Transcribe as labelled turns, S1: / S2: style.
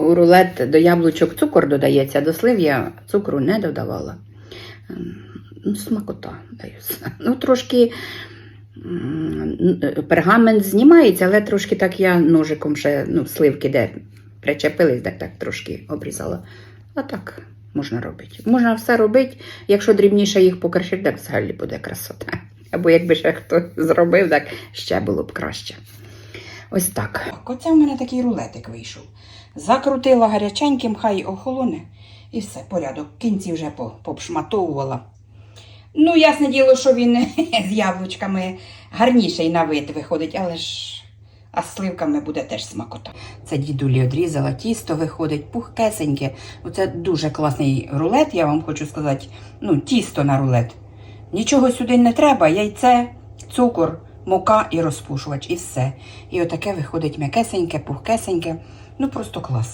S1: У рулет до яблучок цукор додається, до слив я цукру не додавала. Ем, Ну, смакота даюся. Ну, трошки пергамент знімається, але трошки так я ножиком ще ну, сливки, де причепились, так, так трошки обрізала. А так можна робити. Можна все робити, якщо дрібніше їх покришити, так взагалі буде красота. Або якби ще хто зробив, так ще було б краще. Ось так. Оце в мене такий рулетик вийшов. Закрутила гаряченьким, хай охолоне. І все, порядок. Кінці вже попшматовувала. Ну, ясне діло, що він з яблучками гарніший на вид виходить, але ж а з сливками буде теж смакота. Це дідулі одрізала, тісто виходить, пухкесеньке. Оце дуже класний рулет, я вам хочу сказати. Ну, тісто на рулет. Нічого сюди не треба, яйце, цукор, мука і розпушувач, і все. І отаке виходить м'якесеньке, пухкесеньке. Ну просто клас.